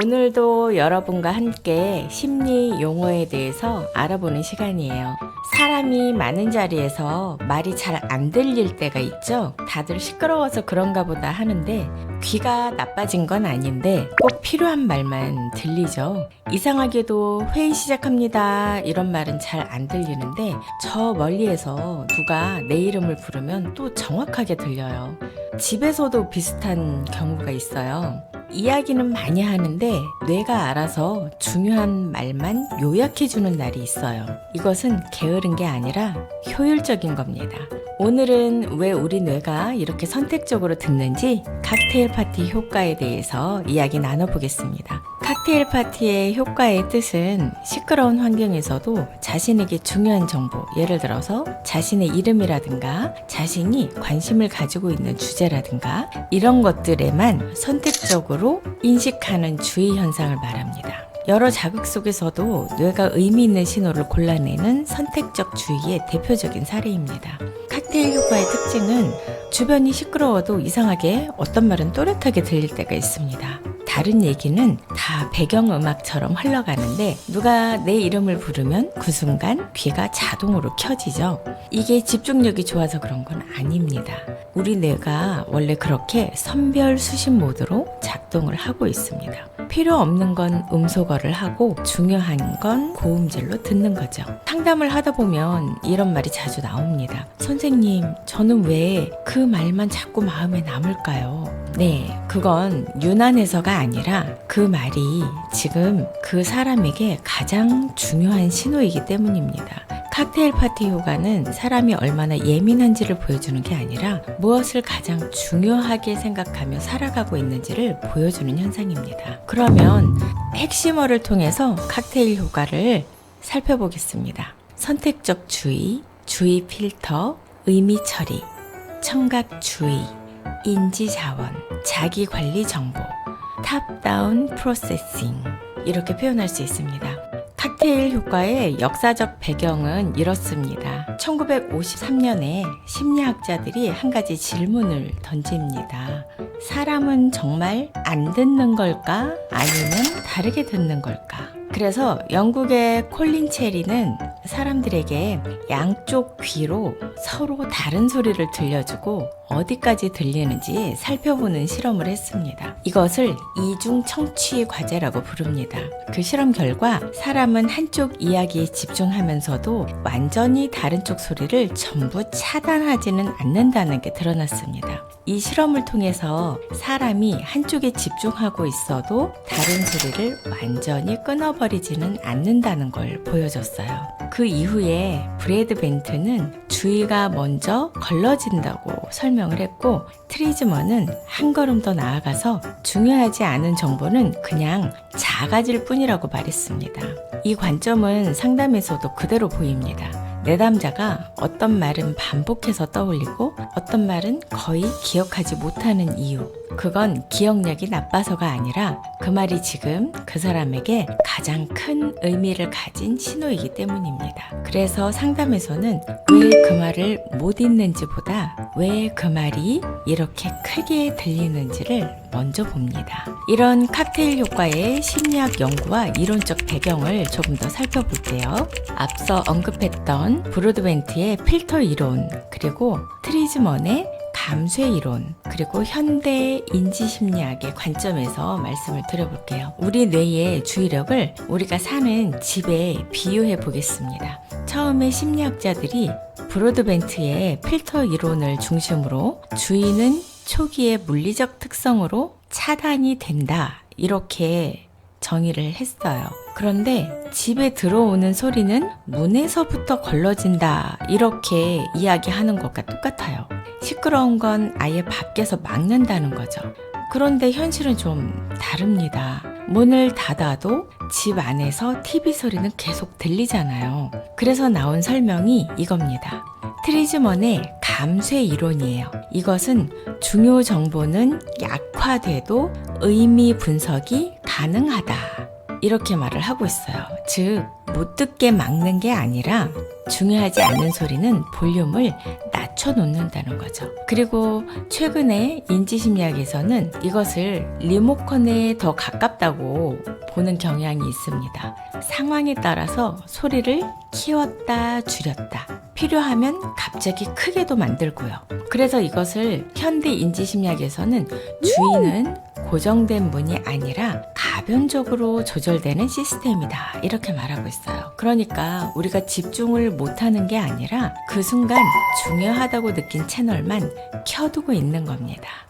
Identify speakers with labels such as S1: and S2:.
S1: 오늘도 여러분과 함께 심리 용어에 대해서 알아보는 시간이에요. 사람이 많은 자리에서 말이 잘 안 들릴 때가 있죠? 다들 시끄러워서 그런가 보다 하는데 귀가 나빠진 건 아닌데 꼭 필요한 말만 들리죠. 이상하게도 회의 시작합니다. 이런 말은 잘 안 들리는데 저 멀리에서 누가 내 이름을 부르면 또 정확하게 들려요. 집에서도 비슷한 경우가 있어요. 이야기는 많이 하는데 뇌가 알아서 중요한 말만 요약해주는 날이 있어요. 이것은 게으른 게 아니라 효율적인 겁니다. 오늘은 왜 우리 뇌가 이렇게 선택적으로 듣는지 칵테일 파티 효과에 대해서 이야기 나눠보겠습니다. 칵테일 파티의 효과의 뜻은 시끄러운 환경에서도 자신에게 중요한 정보, 예를 들어서 자신의 이름이라든가 자신이 관심을 가지고 있는 주제라든가 이런 것들에만 선택적으로 인식하는 주의 현상을 말합니다. 여러 자극 속에서도 뇌가 의미 있는 신호를 골라내는 선택적 주의의 대표적인 사례입니다. 칵테일 효과의 특징은 주변이 시끄러워도 이상하게 어떤 말은 또렷하게 들릴 때가 있습니다. 다른 얘기는 다 배경음악처럼 흘러가는데 누가 내 이름을 부르면 그 순간 귀가 자동으로 켜지죠. 이게 집중력이 좋아서 그런 건 아닙니다. 우리 뇌가 원래 그렇게 선별 수신 모드로 작동을 하고 있습니다. 필요 없는 건 음소거를 하고 중요한 건 고음질로 듣는 거죠. 상담을 하다 보면 이런 말이 자주 나옵니다. 선생님, 저는 왜 그 말만 자꾸 마음에 남을까요? 네, 그건 유난해서가 아니라 그 말이 지금 그 사람에게 가장 중요한 신호이기 때문입니다. 칵테일 파티 효과는 사람이 얼마나 예민한지를 보여주는 게 아니라 무엇을 가장 중요하게 생각하며 살아가고 있는지를 보여주는 현상입니다. 그러면 핵심어를 통해서 칵테일 효과를 살펴보겠습니다. 선택적 주의, 주의 필터, 의미 처리, 청각 주의, 인지 자원, 자기 관리 정보, 탑다운 프로세싱 이렇게 표현할 수 있습니다. 칵테일 효과의 역사적 배경은 이렇습니다. 1953년에 심리학자들이 한 가지 질문을 던집니다. 사람은 정말 안 듣는 걸까? 아니면 다르게 듣는 걸까? 그래서 영국의 콜린 체리는 사람들에게 양쪽 귀로 서로 다른 소리를 들려주고 어디까지 들리는지 살펴보는 실험을 했습니다. 이것을 이중 청취 과제라고 부릅니다. 그 실험 결과 사람은 한쪽 이야기에 집중하면서도 완전히 다른 쪽 소리를 전부 차단하지는 않는다는 게 드러났습니다. 이 실험을 통해서 사람이 한쪽에 집중하고 있어도 다른 소리를 완전히 끊어 버리지는 않는다는 걸 보여줬어요. 그 이후에 브래드 벤트는 주의가 먼저 걸러진다고 설명을 했고 트리즈먼은 한 걸음 더 나아가서 중요하지 않은 정보는 그냥 작아질 뿐이라고 말했습니다. 이 관점은 상담에서도 그대로 보입니다. 내담자가 어떤 말은 반복해서 떠올리고 어떤 말은 거의 기억하지 못하는 이유. 그건 기억력이 나빠서가 아니라 그 말이 지금 그 사람에게 가장 큰 의미를 가진 신호이기 때문입니다. 그래서 상담에서는 왜 그 말을 못 읽는지보다 왜 그 말이 이렇게 크게 들리는지를 먼저 봅니다. 이런 칵테일 효과의 심리학 연구와 이론적 배경을 조금 더 살펴볼게요. 앞서 언급했던 브로드벤트의 필터 이론, 그리고 트리즈먼의 감쇠 이론, 그리고 현대 인지 심리학의 관점에서 말씀을 드려볼게요. 우리 뇌의 주의력을 우리가 사는 집에 비유해 보겠습니다. 처음에 심리학자들이 브로드벤트의 필터 이론을 중심으로 주의는 초기의 물리적 특성으로 차단이 된다. 이렇게 정의를 했어요. 그런데 집에 들어오는 소리는 문에서부터 걸러진다. 이렇게 이야기하는 것과 똑같아요. 시끄러운 건 아예 밖에서 막는다는 거죠. 그런데 현실은 좀 다릅니다. 문을 닫아도 집 안에서 TV 소리는 계속 들리잖아요. 그래서 나온 설명이 이겁니다. 트리즈먼의 감쇠 이론이에요. 이것은 중요 정보는 약화돼도 의미 분석이 가능하다. 이렇게 말을 하고 있어요. 즉, 못 듣게 막는 게 아니라 중요하지 않은 소리는 볼륨을 낮 춰 놓는다는 거죠. 그리고 최근에 인지심리학에서는 이것을 리모컨에 더 가깝다고 보는 경향이 있습니다. 상황에 따라서 소리를 키웠다, 줄였다. 필요하면 갑자기 크게도 만들고요. 그래서 이것을 현대 인지심리학에서는 주인은 고정된 문이 아니라 가변적으로 조절되는 시스템이다. 이렇게 말하고 있어요. 그러니까 우리가 집중을 못하는 게 아니라 그 순간 중요하다고 느낀 채널만 켜두고 있는 겁니다.